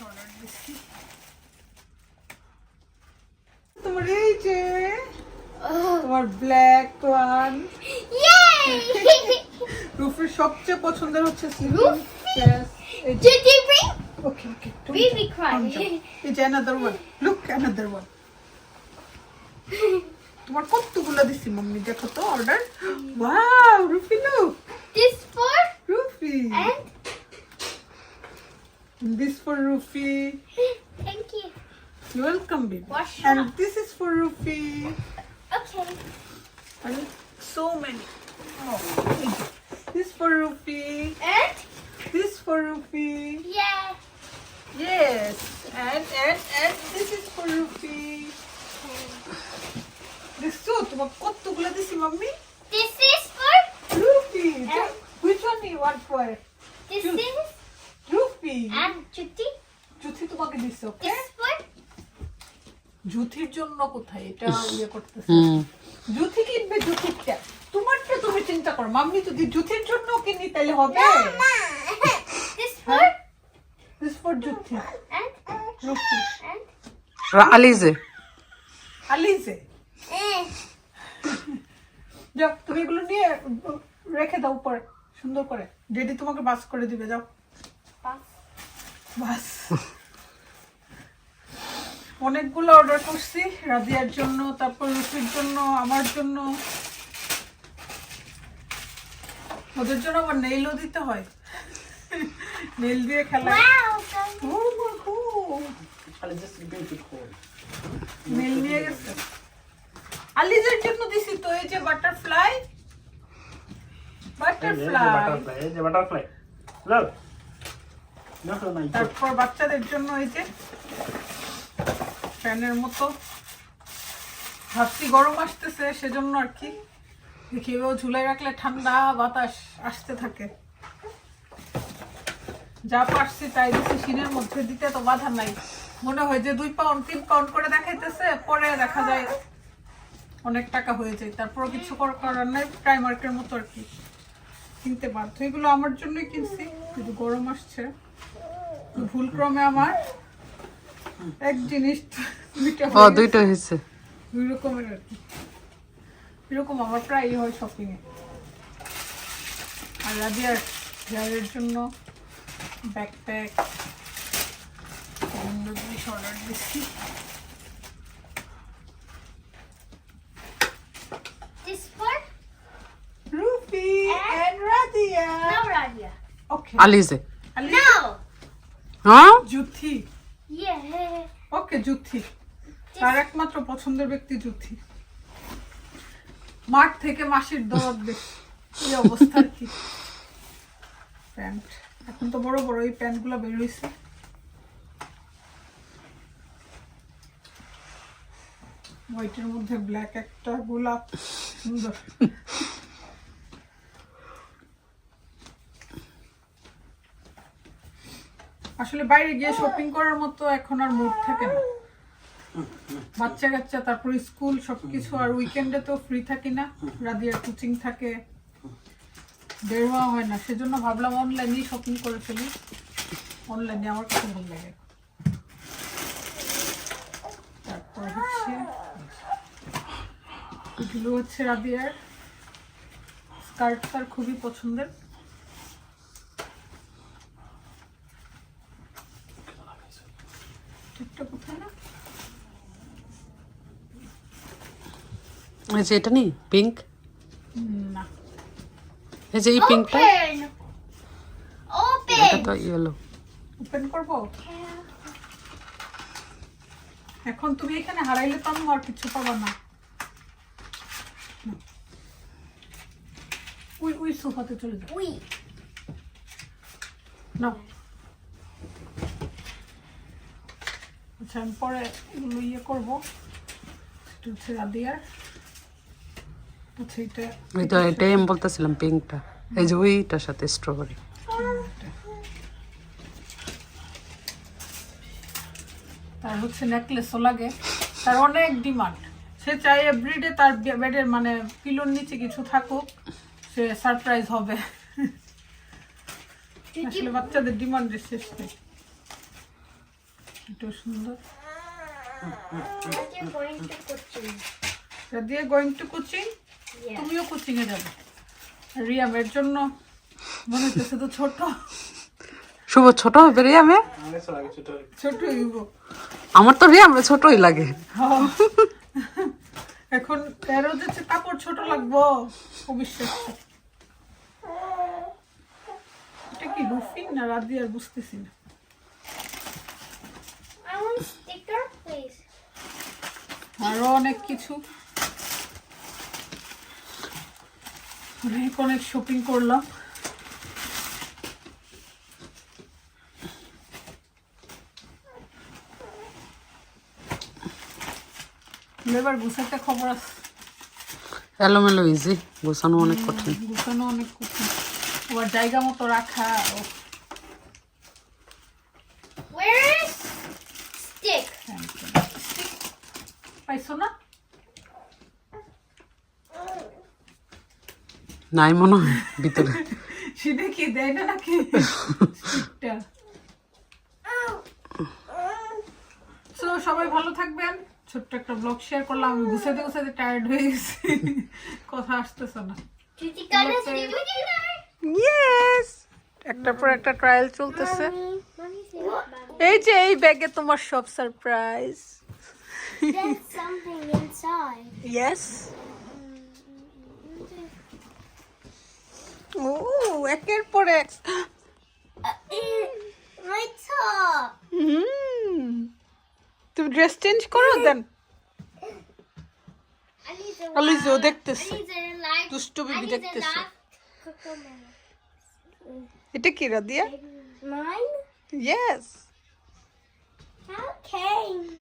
Order দিচ্ছি তোমার এই যে তোমার ব্ল্যাক ওয়ান! রুফের সবচেয়ে পছন্দের হচ্ছে? ওকে ওকে. এই যে। কতগুলো দিছি মাম্মি দেখো তো order wow Rufi This for this for রুফি thank you. You're welcome baby Wash and up. this is for রুফি Okay. and so many oh এই যে, this for রুফি And this for রুফি yeah. yes and and and this is for রুফি দেখছো তোমার কতগুলো দিছি mummy This is for Rufi And- which one you want for this Cute. Is রুফি and Chutti. Juthi তোমাকে দিছে ওকে জুথির জন্য কোথায়? এটা ইয়ে করতেছে। জুথি কিনবে জুথিরটা তোমারটা তুমি চিন্তা করো। মাম্মি যদি জুথির জন্য কিনি তাহলে হবে? this for? This and? রুফি and? আলিজে। আলিজে. যাও তুমি এগুলো নিয়ে রেখে দাও উপরে। সুন্দর করে। ডেডি তোমাকে বাস করে দিবে যাও. বাস। অনেকগুলো অর্ডার করছি রাজিয়ার জন্য তারপর রুফির জন্য আমার জন্য। ওদের জন্য আবার নেইলও দিতে হয়। নেইল দিয়ে খেলা। নেইল নিয়ে গেছে। আলিজের জন্য দিছি তো এই যে বাটারফ্লাই বাটারফ্লাই বাটারফ্লাই লোক দেখো না তারপর বাচ্চাদের জন্য এই যে ফ্যানের মতো। গরম আসতেছে, সেজন্য আর কি। দেখি এভাবে রাখলে ঠান্ডা বাতাস আসতে থাকে। যা পারছি তাই সিনের মধ্যে দিতে তো বাধা নাই। মনে হয় যে দুই পাউন্ড, তিন পাউন্ড করে দেখাইতেছে, পরে দেখা যায় অনেক টাকা হয়ে যায়। তারপর কিছু করার নাই প্রাইমার্কের মতো আর কি। কিনতে বাধ্য। এগুলো আমার জন্যই কিনছি, কিন্তু গরম আসছে। ভুল ক্রমে আমার এক জিনিস দুইটা ও হয়ে দুইটা হয়েছে। দুই রকমের আর কি। এরকম আমার প্রায়ই হয় শপিং এ আর রাজিয়ার জন্য ব্যাকপ্যাক জিনিস অর্ডার দিচ্ছি no Radia. No. হ্যাঁ? জুথি ওকে জুথি তার একমাত্র পছন্দের ব্যক্তি জুথি মাঠ থেকে মাসির দরদ বেশি। এই অবস্থা কি। প্যান্ট। এখন তো বড় বড় এই প্যান্টগুলো বের হয়েছে হোয়াইটের মধ্যে ব্ল্যাক একটা গোলাপ সুন্দর। আসলে বাইরে গিয়ে শপিং করার মতো এখন আর মুড থাকে না। বাচ্চা কাচ্চা তারপর স্কুল সবকিছু আর উইকেন্ডে তো ফ্রি থাকি না। রাদিয়ার কোচিং থাকে। বের হওয়া হয় না। সেজন্য ভাবলাম অনলাইনেই শপিং করে ফেলি। অনলাইনে আমার কাছে ভালো লাগে। তারপর হচ্ছে এগুলো হচ্ছে রাদিয়ার স্কার্ট তার খুবই পছন্দের। যে এটা নি পিঙ্ক না। এই যে এই পিঙ্কটা. এটা তো ইয়েলো ওপেন করব? এখন তুমি এখানে হারাইলে তো আমি আর কিছু পাবো না। ওই ওই সোফাতে চলে যাও। We. না আচ্ছা আমি পরে এগুলো ইয়ে করব। এটা হচ্ছে রাদিয়ার আচ্ছা তো এটাই আমি বলতেছিলাম পিঙ্কটা। এই যে ওইটার সাথে স্ট্রবেরি তার হচ্ছে নেকলেসও লাগে। তার অনেক ডিমান্ড সে চাই এভরিডে তার বেডের মানে পিলোর নিচে কিছু থাকুক সে সারপ্রাইজ হবে। আসলে? বাচ্চাদের ডিমান্ডের শেষ নেই। এটা সুন্দর। দিয়ে গোয়িং টু কোচিং তুমিও কোচিং এ যাবে। রিয়ামের জন্য। মনে হচ্ছে তো ছোট। শুভ ছোট হবে রিয়ামে? ছোট আমার তো রিয়ামে ছোটই লাগে। হ্যাঁ। এখন তেরো যে কাপড় ছোট লাগবো অবিশ্বাস এটা কি রুফিং না রাত আর বুঝতেছি না। অনেক কিছু। অনেক অনেক শপিং করলাম। এবার গুছাতে খবর আছে এলোমেলো ইজি গোছানো অনেক কঠিন। গুছানো অনেক কঠিন। আবার জায়গা মতো রাখা Where is stick? পাইছো না? নাই মনে হয় ভিতরে। সেটা কি দেয় না নাকি? তো সবাই ভালো থাকবেন। ছোট্ট একটা ব্লগ শেয়ার করলাম। আমি গুছাতে গুছাতে টায়ার্ড হয়ে গেছি। কথা আসতেছে না. ইয়েস একটার পর একটা ট্রায়াল চলতেছে? এই যে এই ব্যাগে তোমার সব surprise There's something inside. Yes ও একের পর এক My top. হুম তুমি ড্রেস চেঞ্জ করো দেন I দেখতেছে. দুষ্টু বেবি দেখতেছে. এটা কি রাদিয়া Mine? ইয়েস